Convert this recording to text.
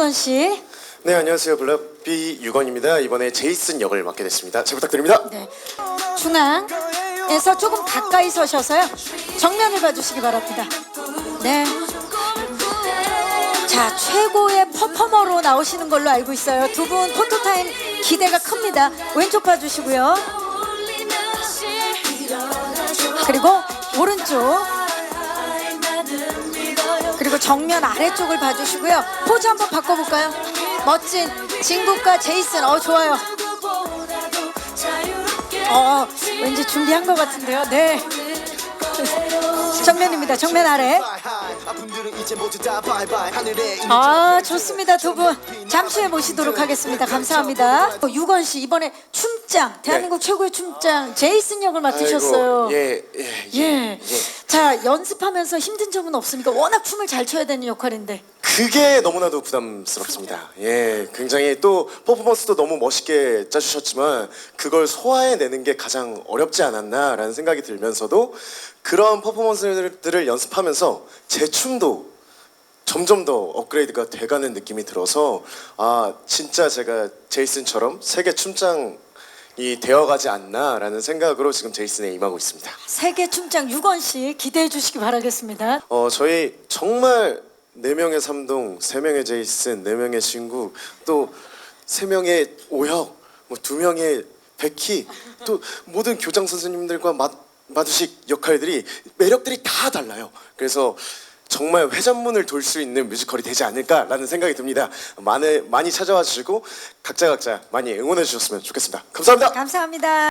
유건 씨. 네 안녕하세요 블락비 유건입니다 이번에 제이슨 역을 맡게 됐습니다 잘 부탁드립니다 네. 중앙에서 조금 가까이 서셔서요. 정면을 봐주시기 바랍니다. 네. 자, 최고의 퍼포머로 나오시는 걸로 알고 있어요. 두 분 포토타임 기대가 큽니다. 왼쪽 봐주시고요. 그리고 오른쪽. 그리고 정면 아래쪽을 봐주시고요. 포즈 한번 바꿔볼까요? 멋진 진국과 제이슨. 어, 좋아요. 어, 왠지 준비한 것 같은데요. 네. 정면입니다. 정면 아래. 아, 좋습니다. 두 분. 잠시 후에 모시도록 하겠습니다. 감사합니다. 어, 유건 씨, 이번에 춤장, 대한민국 최고의 춤장, 제이슨 역을 맡으셨어요. 아이고, 예, 예, 예, 예. 자, 연습하면서 힘든 점은 없습니까? 워낙 춤을 잘 춰야 되는 역할인데. 그게 너무나도 부담스럽습니다 예 굉장히 또 퍼포먼스도 너무 멋있게 짜주셨지만 그걸 소화해내는 게 가장 어렵지 않았나라는 생각이 들면서도 그런 퍼포먼스들을 연습하면서 제 춤도 점점 더 업그레이드가 돼가는 느낌이 들어서 아 진짜 제가 제이슨처럼 세계 춤장 이 되어가지 않나라는 생각으로 지금 제이슨에 임하고 있습니다. 세계 춤장 유건 씨 기대해 주시기 바라겠습니다. 어 저희 정말 네 명의 삼동, 세 명의 제이슨, 네 명의 친구, 또 세 명의 오혁, 뭐두 명의 백희, 또 모든 교장 선생님들과 마, 마두식 역할들이 매력들이 다 달라요. 그래서 정말 회전문을 돌 수 있는 뮤지컬이 되지 않을까라는 생각이 듭니다. 많이 많이 찾아와 주시고 각자 각자 많이 응원해 주셨으면 좋겠습니다. 감사합니다. 감사합니다.